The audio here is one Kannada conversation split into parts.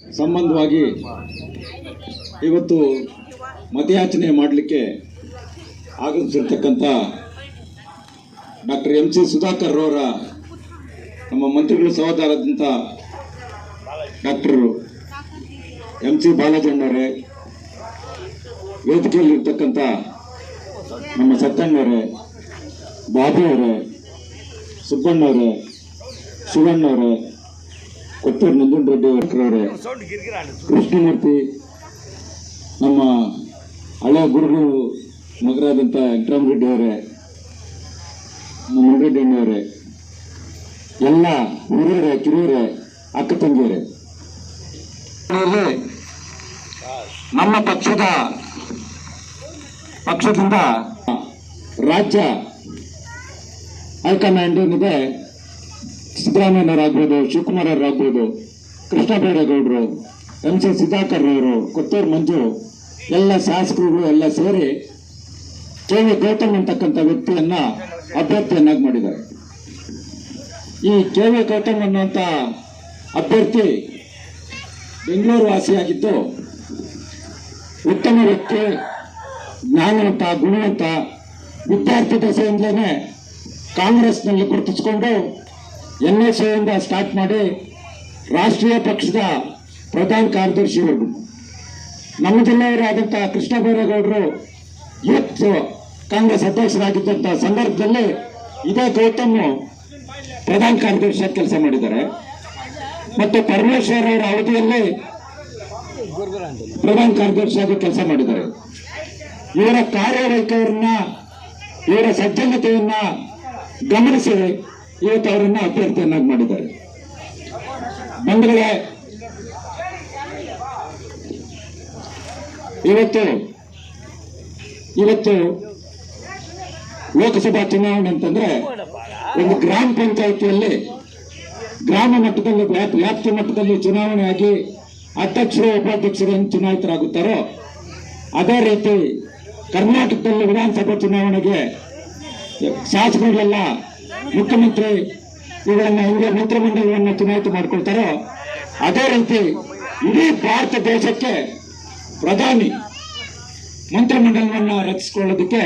ಸಂಬಂಧವಾಗಿ ಇವತ್ತು ಮತಯಾಚನೆ ಮಾಡಲಿಕ್ಕೆ ಆಗಮಿಸಿರ್ತಕ್ಕಂಥ ಡಾಕ್ಟರ್ ಎಂ ಸಿ ಸುಧಾಕರ್ ಅವರ ನಮ್ಮ ಮಂತ್ರಿಗಳು ಸಹೋದರದಂಥ ಡಾಕ್ಟರ್ ಎಂ ಸಿ ಬಾಲಾಜಣ್ಣವರೇ ವೇದಿಕೆಯಲ್ಲಿರ್ತಕ್ಕಂಥ ನಮ್ಮ ಸತ್ತಣ್ಣವರೇ ಬಾಬಿ ಅವರೇ ಸುಬ್ಬಣ್ಣವರೇ ಶಿವಣ್ಣವರೇ ಕೊಟ್ಟೂರು ನಂಜುಂಡರೆಡ್ಡಿ ಅವರೇ. ಕೃಷ್ಣಮೂರ್ತಿ ನಮ್ಮ ಹಳೆ ಗುರುಗಳು ಮಗರಾದಂಥ ವೆಂಕಟರಾಮರೆಡ್ಡಿ ಅವರೇ, ಮುನ್ರೆಡ್ಡಿ ಅಣ್ಣವರೇ, ಎಲ್ಲ ಹಿರಿಯರೇ ಕಿರಿಯರೇ, ಅಕ್ಕ ತಂಗಿಯರೇ. ನಮ್ಮ ಪಕ್ಷದ ಪಕ್ಷದಿಂದ ರಾಜ್ಯ ಹೈಕಮಾಂಡ್ ಏನಿದೆ ಸಿದ್ದರಾಮಯ್ಯನವರಾಗ್ಬೋದು ಶಿವಕುಮಾರ್ ಅವರಾಗ್ಬೋದು ಕೃಷ್ಣ ಬೈರೇಗೌಡರು ಎಂ ಸಿ ಸುಧಾಕರ್ ಅವರು ಕೊತ್ತೂರು ಮಂಜು, ಎಲ್ಲ ಶಾಸಕರುಗಳು ಎಲ್ಲ ಸೇರಿ ಕೆ ವಿ ಗೌತಮ್ ಅಂತಕ್ಕಂಥ ವ್ಯಕ್ತಿಯನ್ನ ಅಭ್ಯರ್ಥಿಯನ್ನಾಗಿ ಮಾಡಿದ್ದಾರೆ. ಈ ಕೆ ವಿ ಗೌತಮ್ ಅನ್ನುವಂಥ ಅಭ್ಯರ್ಥಿ ಬೆಂಗಳೂರು ವಾಸಿಯಾಗಿದ್ದು ಉತ್ತಮ ವ್ಯಕ್ತಿ, ಜ್ಞಾನವಂತ, ಗುಣವಂತ, ವಿದ್ಯಾರ್ಥಿ ದಶೆಯಿಂದಲೇ ಕಾಂಗ್ರೆಸ್ನಲ್ಲಿ ಗುರುತಿಸಿಕೊಂಡು ಎನ್ ಎಸ್ ಎಯಿಂದ ಸ್ಟಾರ್ಟ್ ಮಾಡಿ ರಾಷ್ಟ್ರೀಯ ಪಕ್ಷದ ಪ್ರಧಾನ ಕಾರ್ಯದರ್ಶಿವರೆಗೂ ನಮ್ಮ ಜಿಲ್ಲೆಯವರಾದಂಥ ಕೃಷ್ಣ ಬೈರೇಗೌಡರು ಇವತ್ತು ಕಾಂಗ್ರೆಸ್ ಅಧ್ಯಕ್ಷರಾಗಿದ್ದಂಥ ಸಂದರ್ಭದಲ್ಲಿ ಇದೇ ಗೌತಮ್ ಪ್ರಧಾನ ಕಾರ್ಯದರ್ಶಿಯಾಗಿ ಕೆಲಸ ಮಾಡಿದ್ದಾರೆ. ಮತ್ತು ಪರಮೇಶ್ವರ್ ಅವರ ಅವಧಿಯಲ್ಲಿ ಪ್ರಧಾನ ಕಾರ್ಯದರ್ಶಿಯಾಗಿ ಕೆಲಸ ಮಾಡಿದ್ದಾರೆ. ಇವರ ಕಾರ್ಯವೈಖರನ್ನ ಇವರ ಸಜ್ಜನತೆಯನ್ನ ಗಮನಿಸಿ ಇವತ್ತು ಅವರನ್ನ ಅಭ್ಯರ್ಥಿಯನ್ನಾಗಿ ಮಾಡಿದ್ದಾರೆ. ಬಂಧುಗಳೇ, ಇವತ್ತು ಇವತ್ತು ಲೋಕಸಭಾ ಚುನಾವಣೆ ಅಂತಂದ್ರೆ ಒಂದು ಗ್ರಾಮ ಪಂಚಾಯಿತಿಯಲ್ಲಿ ಗ್ರಾಮ ಮಟ್ಟದಲ್ಲಿ ವ್ಯಾಪ್- ವ್ಯಾಪ್ತಿ ಮಟ್ಟದಲ್ಲಿ ಚುನಾವಣೆ ಆಗಿ ಅಧ್ಯಕ್ಷರು, ಉಪಾಧ್ಯಕ್ಷರು ಏನು ಚುನಾಯಿತರಾಗುತ್ತಾರೋ ಅದೇ ರೀತಿ ಕರ್ನಾಟಕದಲ್ಲಿ ವಿಧಾನಸಭಾ ಚುನಾವಣೆಗೆ ಶಾಸಕರುಗಳೆಲ್ಲ ಮುಖ್ಯಮಂತ್ರಿ ಇವರನ್ನ ಹಿಂಗೆ ಮಂತ್ರಿಮಂಡಲವನ್ನು ಚುನಾಯಿತ ಮಾಡ್ಕೊಳ್ತಾರೋ, ಅದೇ ರೀತಿ ಇಡೀ ಭಾರತ ದೇಶಕ್ಕೆ ಪ್ರಧಾನಿ ಮಂತ್ರಿಮಂಡಲವನ್ನು ರಚಿಸಿಕೊಳ್ಳೋದಕ್ಕೆ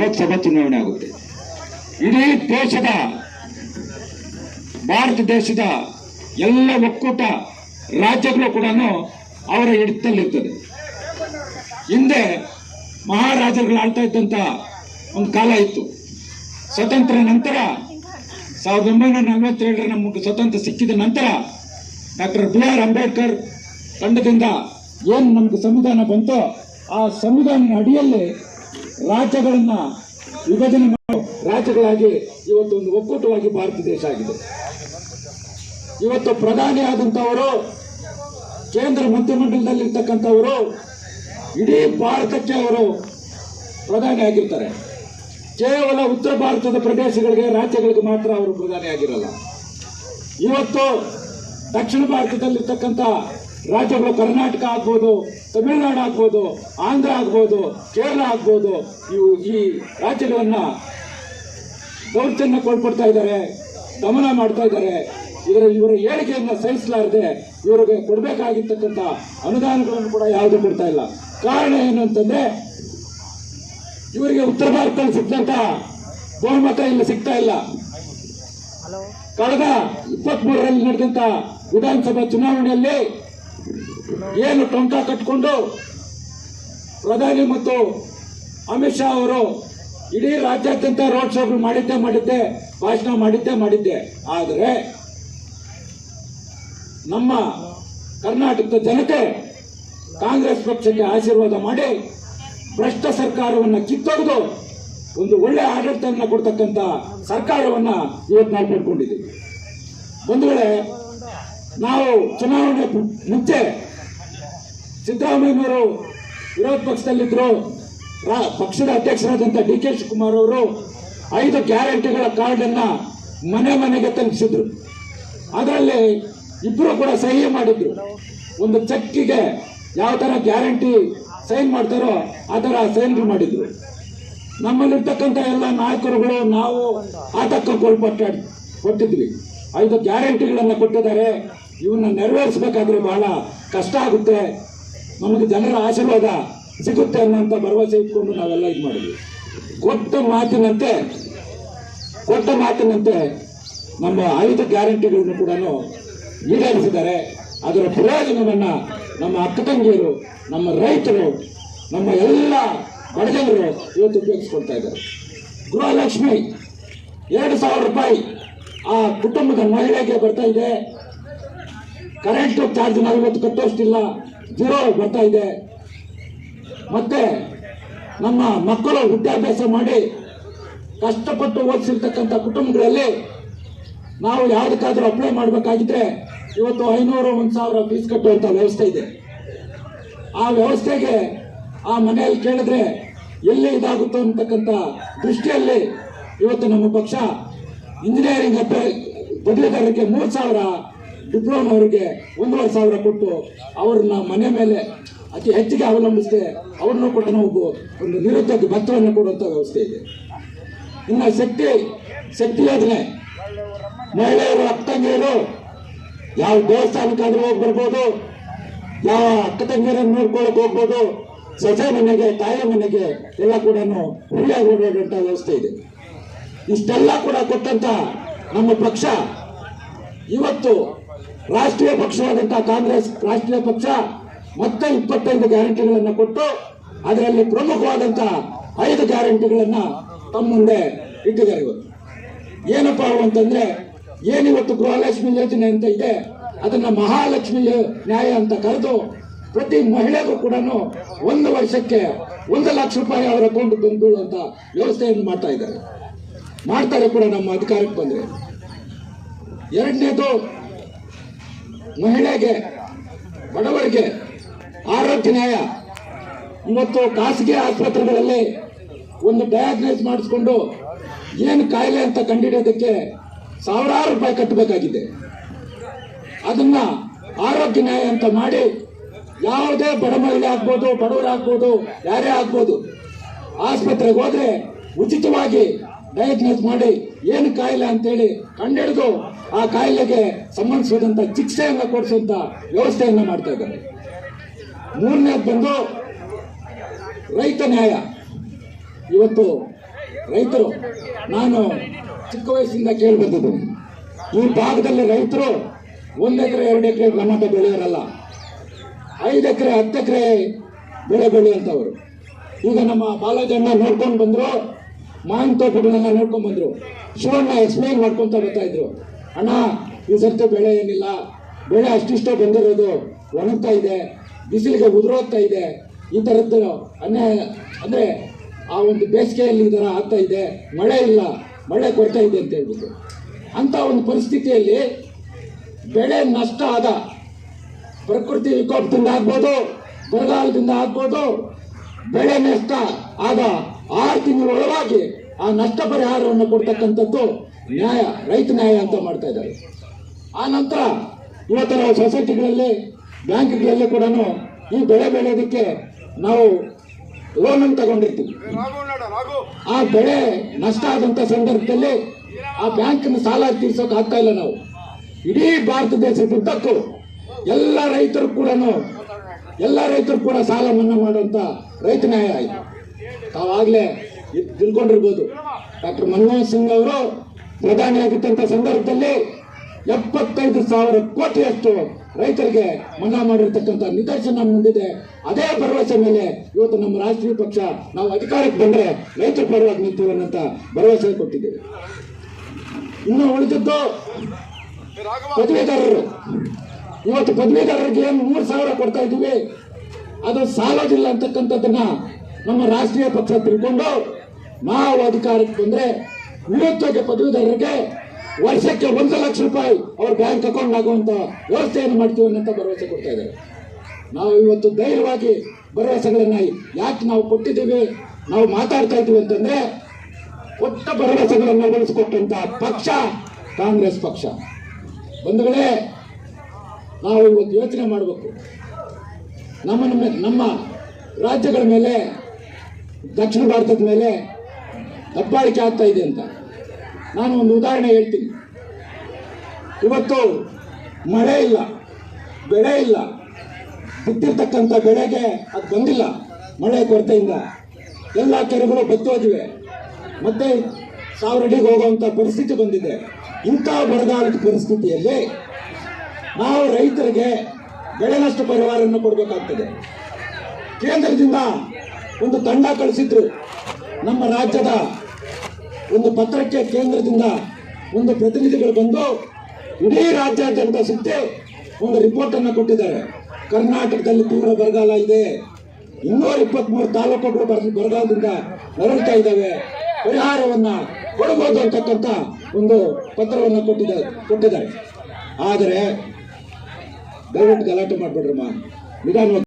ಲೋಕಸಭಾ ಚುನಾವಣೆ ಆಗುತ್ತೆ. ಇಡೀ ದೇಶದ, ಭಾರತ ದೇಶದ ಎಲ್ಲ ಒಕ್ಕೂಟ ರಾಜ್ಯಗಳು ಕೂಡ ಅವರ ಹಿಡಿತದಲ್ಲಿರ್ತದೆ. ಹಿಂದೆ ಮಹಾರಾಜರುಗಳು ಆಳ್ತಾ ಇದ್ದಂಥ ಒಂದು ಕಾಲ ಇತ್ತು. ಸ್ವತಂತ್ರ ನಂತರ ಸಾವಿರದ ಒಂಬೈನೂರ ನಲವತ್ತೇಳರ ನಮಗೆ ಸ್ವತಂತ್ರ ಸಿಕ್ಕಿದ ನಂತರ ಡಾಕ್ಟರ್ ಬಿ ಆರ್ ಅಂಬೇಡ್ಕರ್ ತಂಡದಿಂದ ಏನು ನಮಗೆ ಸಂವಿಧಾನ ಬಂತೋ ಆ ಸಂವಿಧಾನದ ಅಡಿಯಲ್ಲಿ ರಾಜ್ಯಗಳನ್ನು ವಿಭಜನೆ ಮಾಡಿ ರಾಜ್ಯಗಳಾಗಿ ಇವತ್ತು ಒಂದು ಒಕ್ಕೂಟವಾಗಿ ಭಾರತ ದೇಶ ಆಗಿದೆ. ಇವತ್ತು ಪ್ರಧಾನಿ ಆದಂಥವರು, ಕೇಂದ್ರ ಮಂತ್ರಿಮಂಡಲದಲ್ಲಿರ್ತಕ್ಕಂಥವರು, ಇಡೀ ಭಾರತಕ್ಕೆ ಅವರು ಪ್ರಧಾನಿ ಆಗಿರ್ತಾರೆ. ಕೇವಲ ಉತ್ತರ ಭಾರತದ ಪ್ರದೇಶಗಳಿಗೆ ರಾಜ್ಯಗಳಿಗೆ ಮಾತ್ರ ಅವರು ಪ್ರಧಾನಿ ಆಗಿರಲ್ಲ. ಇವತ್ತು ದಕ್ಷಿಣ ಭಾರತದಲ್ಲಿರ್ತಕ್ಕಂಥ ರಾಜ್ಯಗಳು ಕರ್ನಾಟಕ ಆಗ್ಬೋದು, ತಮಿಳುನಾಡು ಆಗ್ಬೋದು, ಆಂಧ್ರ ಆಗ್ಬೋದು, ಕೇರಳ ಆಗ್ಬೋದು, ಇವು ಈ ರಾಜ್ಯಗಳನ್ನ ದೌರ್ಜನ್ಯಕ್ಕೊಳ್ಪಡ್ತಾ ಇದ್ದಾರೆ, ದಮನ ಮಾಡ್ತಾ ಇದ್ದಾರೆ. ಇದರ ಇವರ ಹೇಳಿಕೆಯನ್ನು ಸಹಿಸಲಾರದೆ ಇವರಿಗೆ ಕೊಡಬೇಕಾಗಿರ್ತಕ್ಕಂಥ ಅನುದಾನಗಳನ್ನು ಕೂಡ ಯಾವುದು ಕೊಡ್ತಾ ಇಲ್ಲ. ಕಾರಣ ಏನು ಅಂತಂದ್ರೆ ಇವರಿಗೆ ಉತ್ತರ ಭಾರತದಲ್ಲಿ ಸಿಕ್ಕಂತ ಬಹುಮತ ಇಲ್ಲಿ ಸಿಗ್ತಾ ಇಲ್ಲ. ಕಳೆದ ಇಪ್ಪತ್ತ್ ಮೂರರಲ್ಲಿ ನಡೆದಂತ ವಿಧಾನಸಭಾ ಚುನಾವಣೆಯಲ್ಲಿ ಏನು ಟೊಂಕ ಕಟ್ಟಿಕೊಂಡು ಪ್ರಧಾನಿ ಮತ್ತು ಅಮಿತ್ ಶಾ ಅವರು ಇಡೀ ರಾಜ್ಯಾದ್ಯಂತ ರೋಡ್ ಶೋಗಳು ಮಾಡಿದ್ದೆ ಮಾಡಿದ್ದೆ ಭಾಷಣ ಮಾಡಿದ್ದೆ ಮಾಡಿದ್ದೆ. ಆದರೆ ನಮ್ಮ ಕರ್ನಾಟಕದ ಜನತೆ ಕಾಂಗ್ರೆಸ್ ಪಕ್ಷಕ್ಕೆ ಆಶೀರ್ವಾದ ಮಾಡಿ ಭ್ರಷ್ಟ ಸರ್ಕಾರವನ್ನು ಕಿತ್ತೊಗೆದು ಒಂದು ಒಳ್ಳೆ ಆಡಳಿತವನ್ನು ಕೊಡ್ತಕ್ಕಂಥ ಸರ್ಕಾರವನ್ನ ಇವತ್ತು ನಾವು ಪಡ್ಕೊಂಡಿದ್ದೀವಿ. ವೇಳೆ ನಾವು ಚುನಾವಣೆ ಮುಂಚೆ ಸಿದ್ದರಾಮಯ್ಯನವರು ವಿರೋಧ ಪಕ್ಷದಲ್ಲಿದ್ದರು ಪಕ್ಷದ ಅಧ್ಯಕ್ಷರಾದಂಥ ಡಿ ಕೆ ಶಿವಕುಮಾರ್ ಅವರು ಐದು ಗ್ಯಾರಂಟಿಗಳ ಕಾರ್ಡನ್ನು ಮನೆ ಮನೆಗೆ ತಲುಪಿಸಿದ್ರು. ಅದರಲ್ಲಿ ಇಬ್ಬರು ಕೂಡ ಸಹಿ ಮಾಡಿದ್ರು. ಒಂದು ಚೆಕ್ಕಿಗೆ ಯಾವ ಥರ ಗ್ಯಾರಂಟಿ ಸೈನ್ ಮಾಡ್ತಾರೋ ಆ ಥರ ಸೈನ್ ಮಾಡಿದ್ರು. ನಮ್ಮಲ್ಲಿರ್ತಕ್ಕಂಥ ಎಲ್ಲ ನಾಯಕರುಗಳು ನಾವು ಆತಂಕಗೊಳ್ಪಟ್ಟ ಕೊಟ್ಟಿದ್ವಿ. ಐದು ಗ್ಯಾರಂಟಿಗಳನ್ನು ಕೊಟ್ಟಿದ್ದಾರೆ. ಇವನ್ನ ನೆರವೇರಿಸಬೇಕಾದ್ರೆ ಬಹಳ ಕಷ್ಟ ಆಗುತ್ತೆ. ನಮಗೆ ಜನರ ಆಶೀರ್ವಾದ ಸಿಗುತ್ತೆ ಅನ್ನೋಂಥ ಭರವಸೆ ಇಟ್ಕೊಂಡು ನಾವೆಲ್ಲ ಇದು ಮಾಡಿದ್ವಿ. ಕೊಟ್ಟ ಮಾತಿನಂತೆ ಕೊಟ್ಟ ಮಾತಿನಂತೆ ನಮ್ಮ ಐದು ಗ್ಯಾರಂಟಿಗಳನ್ನು ಕೂಡ ಈಡೇರಿಸಿದ್ದಾರೆ. ಅದರ ಪ್ರಯೋಜನವನ್ನ ನಮ್ಮ ಅಕ್ಕ ತಂಗಿಯರು ನಮ್ಮ ರೈತರು, ನಮ್ಮ ಎಲ್ಲ ಬಡಜನರು ಇವತ್ತು ಉಪಯೋಗಿಸ್ಕೊಳ್ತಾ ಇದ್ದಾರೆ. ಗೃಹಲಕ್ಷ್ಮಿ, ಎರಡು ಸಾವಿರ ರೂಪಾಯಿ ಆ ಕುಟುಂಬದ ಮಹಿಳೆಗೆ ಬರ್ತಾ ಇದೆ. ಕರೆಂಟ್ ಚಾರ್ಜ್ ನಾವು ಇವತ್ತು ಕಟ್ಟೋಷ್ಟಿಲ್ಲ, ಜೀರೋ ಬರ್ತಾ ಇದೆ. ಮತ್ತೆ ನಮ್ಮ ಮಕ್ಕಳು ವಿದ್ಯಾಭ್ಯಾಸ ಮಾಡಿ ಕಷ್ಟಪಟ್ಟು ಓದಿಸಿರ್ತಕ್ಕಂಥ ಕುಟುಂಬಗಳಲ್ಲಿ ನಾವು ಯಾವುದಕ್ಕಾದ್ರೂ ಅಪ್ಲೈ ಮಾಡಬೇಕಾಗಿದ್ರೆ ಇವತ್ತು ಐನೂರು ಒಂದು ಸಾವಿರ ಫೀಸ್ ಕಟ್ಟುವಂಥ ವ್ಯವಸ್ಥೆ ಇದೆ. ಆ ವ್ಯವಸ್ಥೆಗೆ ಆ ಮನೆಯಲ್ಲಿ ಕೇಳಿದ್ರೆ ಎಲ್ಲಿ ಇದಾಗುತ್ತೋ ಅಂತಕ್ಕಂಥ ದೃಷ್ಟಿಯಲ್ಲಿ ಇವತ್ತು ನಮ್ಮ ಪಕ್ಷ ಇಂಜಿನಿಯರಿಂಗ್ ಪದವೀಧರರಿಗೆ ಮೂರು ಸಾವಿರ ಡಿಪ್ಲೊಮಾ ಅವರಿಗೆ ಒಂದೂವರೆ ಸಾವಿರ ಕೊಟ್ಟು ಅವ್ರನ್ನ ಮನೆ ಮೇಲೆ ಅತಿ ಹೆಚ್ಚಿಗೆ ಅವಲಂಬಿಸದೆ ಅವ್ರನ್ನೂ ಕೂಡ ನಾವು ಒಂದು ನಿರುದ್ಯೋಗ ಭತ್ತವನ್ನು ಕೊಡುವಂಥ ವ್ಯವಸ್ಥೆ ಇದೆ. ಇನ್ನು ಶಕ್ತಿ ಶಕ್ತಿ ಯೋಜನೆ ಮಹಿಳೆಯರು ಅಕ್ಕ ತಂಗಿಯರು ಯಾವ ದೇವಸ್ಥಾನಕ್ಕಾದ್ರೂ ಹೋಗಿ ಬರ್ಬೋದು. ಯಾವ ಅಕ್ಕ ತಂಗಿಯರನ್ನು ನೋಡ್ಕೊಳಕ್ ಹೋಗ್ಬೋದು. ಸೊಸೆ ಮನೆಗೆ, ತಾಯಿ ಮನೆಗೆ ಎಲ್ಲ ಕೂಡ ಫ್ರೀಯಾಗಿ ಓಡಾಡುವಂಥ ವ್ಯವಸ್ಥೆ ಇದೆ. ಇಷ್ಟೆಲ್ಲ ಕೂಡ ಕೊಟ್ಟಂತ ನಮ್ಮ ಪಕ್ಷ, ಇವತ್ತು ರಾಷ್ಟ್ರೀಯ ಪಕ್ಷವಾದಂತಹ ಕಾಂಗ್ರೆಸ್ ರಾಷ್ಟ್ರೀಯ ಪಕ್ಷ ಮತ್ತೆ ಇಪ್ಪತ್ತೈದು ಗ್ಯಾರಂಟಿಗಳನ್ನು ಕೊಟ್ಟು ಅದರಲ್ಲಿ ಪ್ರಮುಖವಾದಂತಹ ಐದು ಗ್ಯಾರಂಟಿಗಳನ್ನ ತಮ್ಮ ಮುಂದೆ ಇಟ್ಟಿದ್ದಾರೆ ಇವತ್ತು. ಏನಪ್ಪ ಅಂತಂದ್ರೆ ಏನಿವತ್ತು ಗೃಹಲಕ್ಷ್ಮಿ ಯೋಜನೆ ಅಂತ ಇದೆ? ಅದನ್ನ ಮಹಾಲಕ್ಷ್ಮಿ ನ್ಯಾಯ ಅಂತ ಕರೆದು ಪ್ರತಿ ಮಹಿಳೆಗೂ ಕೂಡ ಒಂದು ವರ್ಷಕ್ಕೆ ಒಂದು ಲಕ್ಷ ರೂಪಾಯಿ ಅವರ ಅಕೌಂಟ್ ಬೀಳುವಂತ ವ್ಯವಸ್ಥೆಯನ್ನು ಮಾಡ್ತಾ ಇದ್ದಾರೆ. ಮಾಡ್ತಾರೆ ಕೂಡ ನಮ್ಮ ಅಧಿಕಾರಕ್ಕೆ ಬಂದ್ರೆ. ಎರಡನೇದು, ಮಹಿಳೆಗೆ, ಬಡವರಿಗೆ ಆರೋಗ್ಯ ನ್ಯಾಯ. ಇವತ್ತು ಖಾಸಗಿ ಆಸ್ಪತ್ರೆಗಳಲ್ಲಿ ಒಂದು ಡಯಾಗ್ನೈಸ್ ಮಾಡಿಸ್ಕೊಂಡು ಏನು ಕಾಯಿಲೆ ಅಂತ ಕಂಡುಹಿಡಿಯೋದಕ್ಕೆ ಸಾವಿರಾರು ರೂಪಾಯಿ ಕಟ್ಟಬೇಕಾಗಿದೆ. ಅದನ್ನ ಆರೋಗ್ಯ ನ್ಯಾಯ ಅಂತ ಮಾಡಿ ಯಾವುದೇ ಬಡ ಮಹಿಳೆ ಆಗ್ಬೋದು, ಬಡವರು ಆಗ್ಬೋದು, ಯಾರೇ ಆಗ್ಬೋದು, ಆಸ್ಪತ್ರೆಗೆ ಹೋದ್ರೆ ಉಚಿತವಾಗಿ ಡಯಾಗ್ನೋಸ್ ಮಾಡಿ ಏನು ಕಾಯಿಲೆ ಅಂತೇಳಿ ಕಂಡಿಡಿದು ಆ ಕಾಯಿಲೆಗೆ ಸಂಬಂಧಿಸಿದಂತ ಚಿಕಿತ್ಸೆಯನ್ನು ಕೊಡಿಸುವಂತ ವ್ಯವಸ್ಥೆಯನ್ನು ಮಾಡ್ತಾ ಇದ್ದಾರೆ. ಮೂರನೇದು ಬಂದು ರೈತ ನ್ಯಾಯ. ಇವತ್ತು ರೈತರು, ನಾನು ಚಿಕ್ಕ ವಯಸ್ಸಿಂದ ಕೇಳಿ ಬಂದಿದ್ದೀನಿ ಈ ಭಾಗದಲ್ಲಿ ರೈತರು ಒಂದು ಎಕರೆ, ಎರಡು ಎಕರೆ ಟೊಮೆಟೊ ಬೆಳೆಯೋರಲ್ಲ. ಐದು ಎಕರೆ, ಹತ್ತು ಎಕರೆ ಬೆಳೆ ಬೆಳೆಯುವಂಥವ್ರು. ಈಗ ನಮ್ಮ ಬಾಲಾಜಣ್ಣ ನೋಡ್ಕೊಂಡು ಬಂದ್ರು, ಮಾವಿನ ತೋಟಗಳನ್ನ ನೋಡ್ಕೊಂಡು ಬಂದ್ರು. ಶಿವಣ್ಣ ಎಕ್ಸ್ಪ್ಲೈನ್ ಮಾಡ್ಕೊಂತ ಬರ್ತಾ ಇದ್ರು. ಅಣ್ಣ, ಈ ಸರ್ತಿ ಬೆಳೆ ಏನಿಲ್ಲ. ಬೆಳೆ ಅಷ್ಟಿಷ್ಟೇ ಬಂದಿರೋದು. ಒಣಗ್ತಾ ಇದೆ. ಬಿಸಿಲಿಗೆ ಉದುರೋಗ್ತಾ ಇದೆ. ಈ ಥರದ್ದು ಅನ್ಯಾಯ ಅಂದ್ರೆ ಆ ಒಂದು ಬೇಸಿಗೆಯಲ್ಲಿ ಈ ಥರ ಆಗ್ತಾ ಇದೆ. ಮಳೆ ಇಲ್ಲ. ಮಳೆ ಕೊಡ್ತಾ ಇದೆ ಅಂತ ಹೇಳ್ಬಿಟ್ಟು. ಅಂತ ಒಂದು ಪರಿಸ್ಥಿತಿಯಲ್ಲಿ ಬೆಳೆ ನಷ್ಟ ಆದ ಪ್ರಕೃತಿ ವಿಕೋಪದಿಂದ ಆಗ್ಬೋದು, ಬರಗಾಲದಿಂದ ಆಗ್ಬೋದು, ಬೆಳೆ ನಷ್ಟ ಆದ ಆರು ತಿಂಗಳೊಳಗಾಗಿ ಆ ನಷ್ಟ ಪರಿಹಾರವನ್ನು ಕೊಡ್ತಕ್ಕಂಥದ್ದು ನ್ಯಾಯ, ರೈತ ನ್ಯಾಯ ಅಂತ ಮಾಡ್ತಾ ಇದ್ದಾರೆ. ಆ ನಂತರ ಇವತ್ತು ನಾವು ಸೊಸೈಟಿಗಳಲ್ಲಿ, ಬ್ಯಾಂಕ್ಗಳಲ್ಲಿ ಕೂಡ ಈ ಬೆಳೆ ಬೆಳೆಯೋದಕ್ಕೆ ನಾವು ಲೋನ್ ಅನ್ನು ತಗೊಂಡಿರ್ತೀವಿ ಆ ಬೆಳೆ ನಷ್ಟ ಆದಂತ ಸಂದರ್ಭದಲ್ಲಿ ಆ ಬ್ಯಾಂಕಿನ ಸಾಲ ತೀರ್ಸೋಕೆ ಆಗ್ತಾ ಇಲ್ಲ ನಾವು. ಇಡೀ ಭಾರತ ದೇಶದುದ್ದಕ್ಕೂ ಎಲ್ಲ ರೈತರು ಕೂಡ ಎಲ್ಲ ರೈತರು ಕೂಡ ಸಾಲ ಮನ್ನಾ ಮಾಡುವಂತ ರೈತ ನ್ಯಾಯ ಆಯ್ತು. ತಾವಾಗ್ಲೇ ತಿಳ್ಕೊಂಡಿರ್ಬೋದು. ಡಾಕ್ಟರ್ ಮನಮೋಹನ್ ಸಿಂಗ್ ಅವರು ಪ್ರಧಾನಿ ಆಗಿದ್ದಂತ ಸಂದರ್ಭದಲ್ಲಿ ಎಪ್ಪತ್ತೈದು ಸಾವಿರ ಕೋಟಿಯಷ್ಟು ರೈತರಿಗೆ ಮನ್ನಾ ಮಾಡಿರ್ತಕ್ಕಂಥ ನಿದರ್ಶನ ಮುಂದಿದೆ. ಅದೇ ಭರವಸೆ ಮೇಲೆ ಇವತ್ತು ನಮ್ಮ ರಾಷ್ಟ್ರೀಯ ಪಕ್ಷ ನಾವು ಅಧಿಕಾರಕ್ಕೆ ಬಂದರೆ ರೈತರ ಪರವಾಗಿ ನಿಂತೀವಿ ಅನ್ನೋಂಥ ಭರವಸೆ ಕೊಟ್ಟಿದ್ದೇವೆ. ಇನ್ನು ಉಳಿದದ್ದು ಪದವೀಧರರು. ಇವತ್ತು ಪದವೀಧರರಿಗೆ ಏನು ಮೂರು ಸಾವಿರ ಕೊಡ್ತಾ ಇದ್ದೀವಿ. ಅದು ಸಾಲೋದಿಲ್ಲ ಅಂತಕ್ಕಂಥದ್ದನ್ನ ನಮ್ಮ ರಾಷ್ಟ್ರೀಯ ಪಕ್ಷ ತಿಳ್ಕೊಂಡು ನಾವು ಅಧಿಕಾರಕ್ಕೆ ಬಂದರೆ ನಿರುದ್ಯೋಗ ಪದವೀಧರರಿಗೆ ವರ್ಷಕ್ಕೆ ಒಂದು ಲಕ್ಷ ರೂಪಾಯಿ ಅವ್ರ ಬ್ಯಾಂಕ್ ಅಕೌಂಟ್ ಆಗುವಂತ ವ್ಯವಸ್ಥೆಯನ್ನು ಮಾಡ್ತೀವಿ ಅನ್ನೋ ಭರವಸೆ ಕೊಡ್ತಾ ಇದ್ದಾರೆ. ನಾವು ಇವತ್ತು ಧೈರ್ಯವಾಗಿ ಭರವಸೆಗಳನ್ನ ಯಾಕೆ ನಾವು ಕೊಟ್ಟಿದ್ದೀವಿ, ನಾವು ಮಾತಾಡ್ತಾ ಇದ್ದೀವಿ ಅಂತಂದ್ರೆ ಕೊಟ್ಟ ಭರವಸೆಗಳನ್ನು ಬಳಸಿಕೊಟ್ಟಂತ ಪಕ್ಷ ಕಾಂಗ್ರೆಸ್ ಪಕ್ಷ. ಬಂಧುಗಳೇ, ನಾವು ಇವತ್ತು ಯೋಚನೆ ಮಾಡಬೇಕು. ನಮ್ಮ- ನಮ್ಮ ರಾಜ್ಯಗಳ ಮೇಲೆ, ದಕ್ಷಿಣ ಭಾರತದ ಮೇಲೆ ದಬ್ಬಾಳಿಕೆ ಆಗ್ತಾ ಇದೆ ಅಂತ. ನಾನು ಒಂದು ಉದಾಹರಣೆ ಹೇಳ್ತೀನಿ. ಇವತ್ತು ಮಳೆ ಇಲ್ಲ, ಬೆಳೆ ಇಲ್ಲ. ಬಿತ್ತಿರ್ತಕ್ಕಂಥ ಬೆಳೆಗೆ ಅದು ಬಂದಿಲ್ಲ, ಮಳೆ ಕೊರತೆಯಿಂದ. ಎಲ್ಲ ಕೆರೆಗಳು ಬತ್ತೋದಿವೆ ಮತ್ತೆ ಸಾವಿರ ಅಡಿಗೆ ಹೋಗುವಂಥ ಪರಿಸ್ಥಿತಿ ಬಂದಿದೆ. ಇಂಥ ಬರಗಾಲದ ಪರಿಸ್ಥಿತಿಯಲ್ಲಿ ನಾವು ರೈತರಿಗೆ ಬೆಳೆ ನಷ್ಟ ಪರಿಹಾರವನ್ನು ಕೊಡಬೇಕಾಗ್ತದೆ. ಕೇಂದ್ರದಿಂದ ಒಂದು ತಂಡ ಕಳಿಸಿದ್ರು ನಮ್ಮ ರಾಜ್ಯದ ಒಂದು ಪತ್ರಕ್ಕೆ ಕೇಂದ್ರದಿಂದ ಒಂದು ಪ್ರತಿನಿಧಿಗಳು ಬಂದು ಇಡೀ ರಾಜ್ಯಾದ್ಯಂತ ಸುತ್ತಿ ಒಂದು ರಿಪೋರ್ಟ್ ಅನ್ನು ಕೊಟ್ಟಿದ್ದಾರೆ. ಕರ್ನಾಟಕದಲ್ಲಿ ತೀವ್ರ ಬರಗಾಲ ಇದೆ. ಇನ್ನೂರ ಇಪ್ಪತ್ಮೂರು ತಾಲೂಕುಗಳು ಬರ, ಬರಗಾಲದಿಂದ ನರಳ್ತಾ ಇದ್ದಾವೆ. ಪರಿಹಾರವನ್ನು ಕೊಡಬಹುದು ಅಂತಕ್ಕಂಥ ಒಂದು ಪತ್ರವನ್ನು ಕೊಟ್ಟಿದ್ದಾರೆ ಕೊಟ್ಟಿದ್ದಾರೆ. ಆದರೆ ದಯವಿಟ್ಟು ಗಲಾಟೆ ಮಾಡಬೇಡ್ರಮ್ಮ. ನಿಧಾನವಾಗಿ.